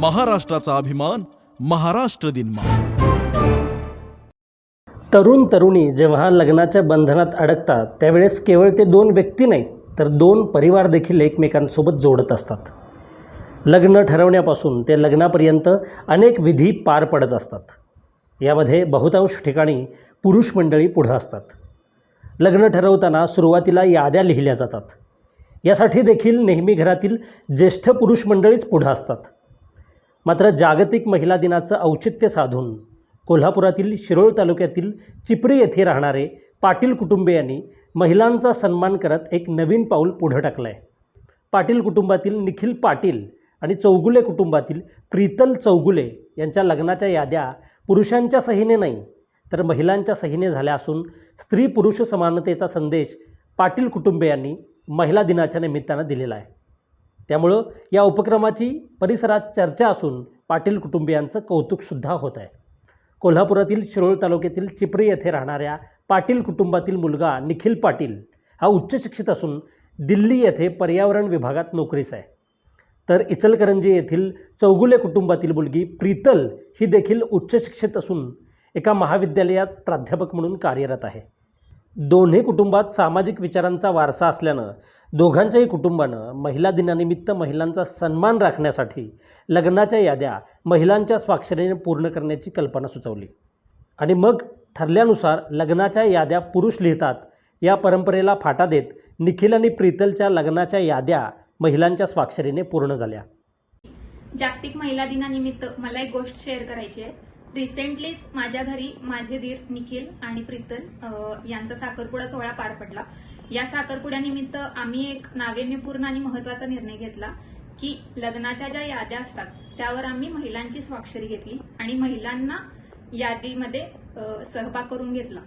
महाराष्ट्राचा अभिमान महाराष्ट्र दिन तरुण तरुणी जेव्हा लग्नाच्या बंधनात अडकतात त्यावेळेस केवळ ते दोन व्यक्ती नाहीत तर दोन परिवार देखील एकमेकांसोबत जोडत असतात. लग्न ठरवण्यापासून ते लग्नापर्यंत अनेक विधी पार पडत असतात. यामध्ये बहुतांश ठिकाणी पुरुष मंडळी पुढं असतात. लग्न ठरवताना सुरुवातीला याद्या लिहिल्या जातात. यासाठी देखील नेहमी घरातील ज्येष्ठ पुरुष मंडळीच पुढं असतात. मात्र जागतिक महिला दिनाचं औचित्य साधून कोल्हापुरातील शिरोळ तालुक्यातील चिपरी येथे राहणारे पाटील कुटुंबियांनी महिलांचा सन्मान करत एक नवीन पाऊल पुढं टाकलं आहे पाटील कुटुंबातील निखिल पाटील आणि चौगुले कुटुंबातील प्रीतल चौगुले यांच्या लग्नाच्या याद्या पुरुषांच्या सहीने नाही तर महिलांच्या सहीने झाल्या असून स्त्री पुरुष समानतेचा संदेश पाटील कुटुंबियांनी महिला दिनाच्या निमित्तानं दिलेला आहे. त्यामुळं या उपक्रमाची परिसरात चर्चा असून पाटील कुटुंबियांचं कौतुकसुद्धा होत आहे. कोल्हापुरातील शिरोळ तालुक्यातील चिपरी येथे राहणाऱ्या पाटील कुटुंबातील मुलगा निखिल पाटील हा उच्च शिक्षित असून दिल्ली येथे पर्यावरण विभागात नोकरीस आहे. तर इचलकरंजी येथील चौगुले कुटुंबातील मुलगी प्रीतल ही देखील उच्च शिक्षित असून एका महाविद्यालयात प्राध्यापक म्हणून कार्यरत आहे. दोन्ही कुटुंबात सामाजिक विचारांचा वारसा असल्यानं दोघांच्याही कुटुंबानं महिला दिनानिमित्त महिलांचा सन्मान राखण्यासाठी लग्नाच्या याद्या महिलांच्या स्वाक्षरीने पूर्ण करण्याची कल्पना सुचवली. आणि मग ठरल्यानुसार लग्नाच्या याद्या पुरुष लिहितात या परंपरेला फाटा देत निखिल आणि प्रीतलच्या लग्नाच्या याद्या महिलांच्या स्वाक्षरीने पूर्ण झाल्या. जागतिक महिला दिनानिमित्त मला एक गोष्ट शेअर करायची आहे. रिसेंटलीच माझ्या घरी माझे दीर निखिल आणि प्रीतल यांचा साखरपुडा सोहळा पार पडला. या साखरपुड्यानिमित्त आम्ही एक नाविन्यपूर्ण आणि महत्त्वाचा निर्णय घेतला की लग्नाच्या ज्या याद्या असतात त्यावर आम्ही महिलांची स्वाक्षरी घेतली आणि महिलांना यादीमध्ये सहभाग करून घेतला.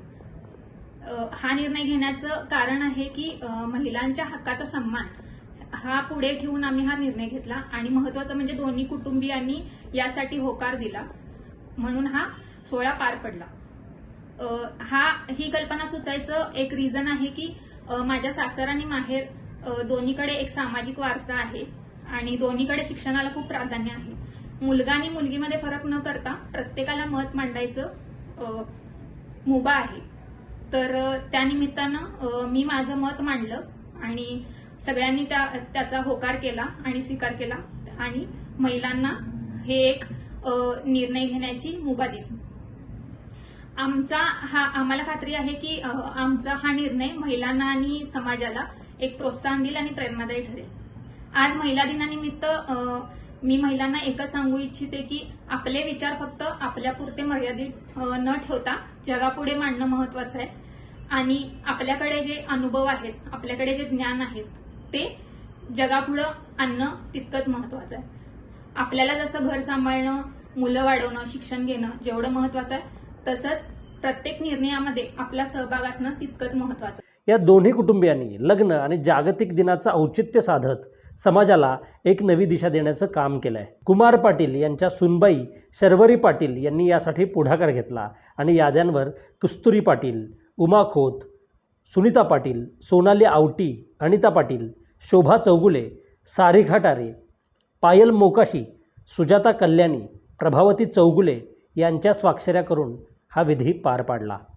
हा निर्णय घेण्याचं कारण आहे की महिलांच्या हक्काचा सन्मान हा पुढे ठेवून आम्ही हा निर्णय घेतला आणि महत्वाचं म्हणजे दोन्ही कुटुंबियांनी यासाठी होकार दिला. म्हणून हा सोहळा पार पडला. हा ही कल्पना सुचायचं एक रिझन आहे की माझ्या सासर आणि माहेर दोन्हीकडे एक सामाजिक वारसा आहे आणि दोन्हीकडे शिक्षणाला खूप प्राधान्य आहे. मुलगा आणि मुलगीमध्ये फरक न करता प्रत्येकाला मत मांडायचं मुभा आहे. तर त्यानिमित्तानं मी माझं मत मांडलं आणि सगळ्यांनी त्या त्याचा होकार केला आणि स्वीकार केला आणि महिलांना हे एक निर्णय घेण्याची मुभा दिली आमचा हा आम्हाला खात्री आहे की आमचा हा निर्णय महिलांना आणि समाजाला एक प्रोत्साहन देईल आणि प्रेरणादायी ठरेल. आज महिला दिनानिमित्त मी महिलांना एकच सांगू इच्छिते की आपले विचार फक्त आपल्यापुरते मर्यादित न ठेवता जगापुढे मांडणं महत्वाचं आहे. आणि आपल्याकडे जे अनुभव आहेत आपल्याकडे जे ज्ञान आहेत ते जगापुढं आणणं तितकंच महत्वाचं आहे. आपल्याला जसं घर सांभाळणं मुलं वाढवणं शिक्षण घेणं जेवढं महत्वाचं आहे तसंच प्रत्येक निर्णयामध्ये आपला सहभाग असणं तितकंच महत्वाचं या दोन्ही कुटुंबियांनी लग्न आणि जागतिक दिनाचं औचित्य साधत समाजाला एक नवी दिशा देण्याचं काम केलं आहे कुमार पाटील यांच्या सुनबाई शर्वरी पाटील यांनी यासाठी पुढाकार घेतला आणि याद्यांवर कुस्तुरी पाटील उमा खोत सुनीता पाटील सोनाली आवटी अनिता पाटील शोभा चौगुले सारिका टारे पायल मोकाशी सुजाता कल्याणी प्रभावती चौगुले यांच्या स्वाक्षऱ्या करून हा विधी पार पाडला.